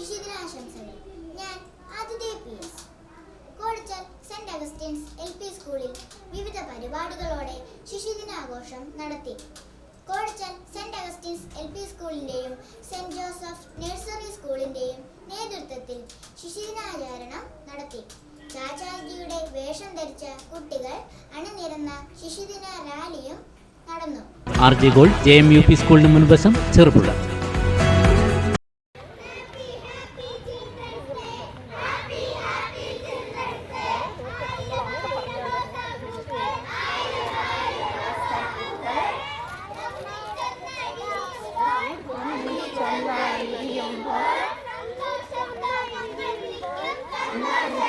ശിശുദിനാശംസകൾ. ഞാൻ ആതിഥേയ P saint Augustine's L സ്കൂളിൽ വിവിധ പരിപാടികളോടെ ശിശുദിനാഘോഷം നടത്തി. Kozhichal saint Augustine's L P സ്കൂളിന്റെയും saint Joseph nursery സ്കൂളിന്റെയും നേതൃത്വത്തിൽ ശിശുദിനാചരണം നടത്തി. ചാചാജിയുടെ വേഷം ധരിച്ച കുട്ടികൾ അണിനിരന്ന ശിശുദിന റാലിയും നടന്നു. R J Gold J M U P സ്കൂളിന് മുൻവശം ചെറുപുഴ.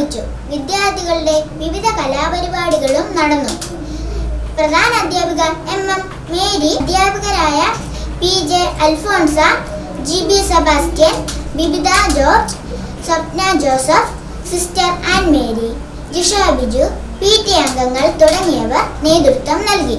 വഹിച്ചു വിദ്യാർത്ഥികളുടെ വിവിധ കലാപരിപാടികളും നടന്നു. പ്രധാന അധ്യാപിക എം എം മേരി അധ്യാപകരായ P J Alphonsa G B Sebastian Bibitha George Swapna Joseph sister and Mary Jisha Biju P T അംഗങ്ങൾ തുടങ്ങിയവർ നേതൃത്വം നൽകി.